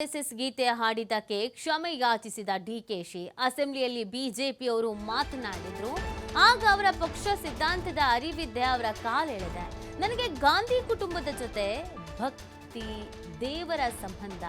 RSS ಗೀತೆ ಹಾಡಿದ್ದಕ್ಕೆ ಕ್ಷಮೆ ಯಾಚಿಸಿದ ಡಿಕೆಶಿ ಅಸೆಂಬ್ಲಿಯಲ್ಲಿ ಬಿಜೆಪಿಯವರು ಮಾತನಾಡಿದ್ರು. ಆಗ ಅವರ ಪಕ್ಷ ಸಿದ್ಧಾಂತದ ಅರಿವಿದ್ದೆ ಅವರ ಕಾಲೆಳೆದೆ. ನನಗೆ ಗಾಂಧಿ ಕುಟುಂಬದ ಜೊತೆ ಭಕ್ತಿ, ದೇವರ ಸಂಬಂಧ,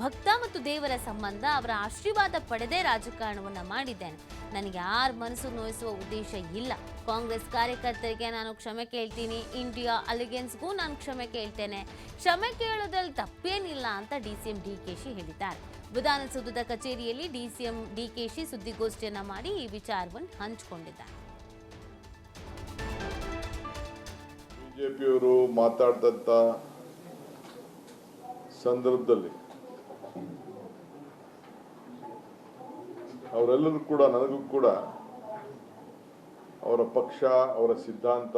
ಭಕ್ತ ಮತ್ತು ದೇವರ ಸಂಬಂಧ ಅವರ ಆಶೀರ್ವಾದ ಪಡೆದೇ ರಾಜಕಾರಣವನ್ನು ಮಾಡಿದ್ದೇನೆ. ನನಗೆ ಯಾರ ಮನಸ್ಸು ನೋಯಿಸುವ ಉದ್ದೇಶ ಇಲ್ಲ. ಕಾಂಗ್ರೆಸ್ ಕಾರ್ಯಕರ್ತರಿಗೆ ನಾನು ಕ್ಷಮೆ ಕೇಳ್ತೀನಿ. ಇಂಡಿಯಾ ಅಲಿಗೆನ್ಸ್ಗೂ ನಾನು ಕ್ಷಮೆ ಕೇಳ್ತೇನೆ. ಕ್ಷಮೆ ಕೇಳೋದ್ರಲ್ಲಿ ತಪ್ಪೇನಿಲ್ಲ ಅಂತ D C M D K Shi ಹೇಳಿದ್ದಾರೆ. ವಿಧಾನಸೌಧದ ಕಚೇರಿಯಲ್ಲಿ D C M D K Shi ಸುದ್ದಿಗೋಷ್ಠಿಯನ್ನ ಮಾಡಿ ಈ ವಿಚಾರವನ್ನು ಹಂಚಿಕೊಂಡಿದ್ದಾರೆ. ಬಿಜೆಪಿಯವರು ಮಾತಾಡ್ದಂಥ ಸಂದರ್ಭದಲ್ಲಿ ಅವರೆಲ್ಲರೂ ಕೂಡ, ನನಗೂ ಕೂಡ ಅವರ ಪಕ್ಷ, ಅವರ ಸಿದ್ಧಾಂತ,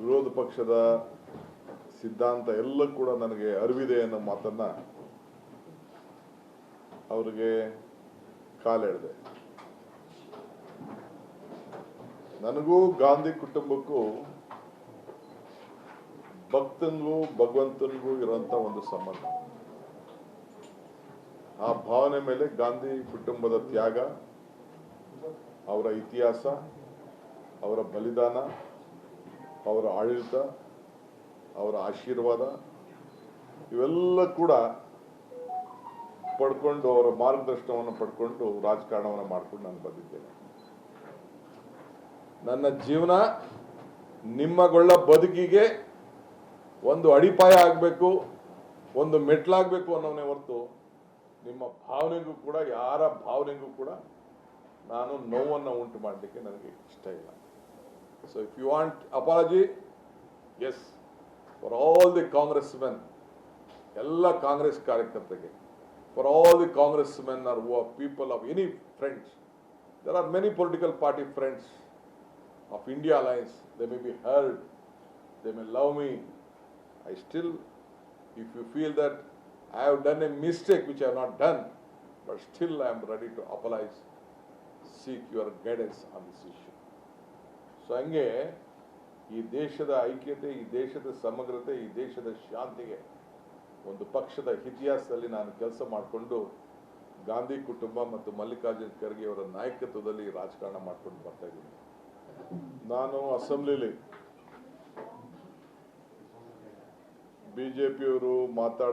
ವಿರೋಧ ಪಕ್ಷದ ಸಿದ್ಧಾಂತ ಎಲ್ಲ ಕೂಡ ನನಗೆ ಅರಿವಿದೆ ಅನ್ನೋ ಮಾತನ್ನ ಅವರಿಗೆ ಕಾಲೆಳೆದೆ ನನಗೂ ಗಾಂಧಿ ಕುಟುಂಬಕ್ಕೂ ಭಕ್ತನಿಗೂ, ಭಗವಂತನಿಗೂ ಇರುವಂತ ಒಂದು ಸಂಬಂಧ. ಆ ಭಾವನೆ ಮೇಲೆ ಗಾಂಧಿ ಕುಟುಂಬದ ತ್ಯಾಗ ಅವರ ಇತಿಹಾಸ, ಅವರ ಬಲಿದಾನ, ಅವರ ಆಡಳಿತ, ಅವರ ಆಶೀರ್ವಾದ, ಇವೆಲ್ಲ ಕೂಡ ಪಡ್ಕೊಂಡು ಅವರ ಮಾರ್ಗದರ್ಶನವನ್ನು ಪಡ್ಕೊಂಡು ರಾಜಕಾರಣವನ್ನು ಮಾಡ್ಕೊಂಡು ನಾನು ಬಂದಿದ್ದೇನೆ. ನನ್ನ ಜೀವನ ನಿಮ್ಮಗೊಳ್ಳ ಬದುಕಿಗೆ ಒಂದು ಅಡಿಪಾಯ ಆಗಬೇಕು, ಒಂದು ಮೆಟ್ಲಾಗಬೇಕು ಅನ್ನೋನೇ ಹೊರತು ನಿಮ್ಮ ಭಾವನೆಗೂ ಕೂಡ, ಯಾರ ಭಾವನೆಗೂ ಕೂಡ ನಾನು ನೋವನ್ನು ಉಂಟು ಮಾಡಲಿಕ್ಕೆ ನನಗೆ ಇಷ್ಟ ಇಲ್ಲ so if you want apologies for all the Congress men ಎಲ್ಲ ಕಾಂಗ್ರೆಸ್ ಕಾರ್ಯಕರ್ತರಿಗೆ for all the Congress men are people of any friends there are many political party friends of India Alliance, they may be heard, they may love me. I still, if you feel that I have done a mistake which I have not done, but still I am ready to apologize, seek your guidance on this issue so ಹಂಗೆ ಈ ದೇಶದ ಐಕ್ಯತೆ, ಈ ದೇಶದ ಸಮಗ್ರತೆ, ಈ ದೇಶದ ಶಾಂತಿಗೆ ಒಂದು ಪಕ್ಷದ ಇತಿಹಾಸದಲ್ಲಿ ನಾನು ಕೆಲಸ ಮಾಡಿಕೊಂಡು ಗಾಂಧಿ ಕುಟುಂಬ ಮತ್ತು ಮಲ್ಲಿಕಾರ್ಜುನ್ ಖರ್ಗೆ ಅವರ ನಾಯಕತ್ವದಲ್ಲಿ ರಾಜಕಾರಣ ಮಾಡ್ಕೊಂಡು ಬರ್ತಾ ಇದ್ದೀನಿ. ನಾನು ಅಸೆಂಬ್ಲಿಲಿ ಬಿಜೆಪಿಯವರು ಮಾತಾಡ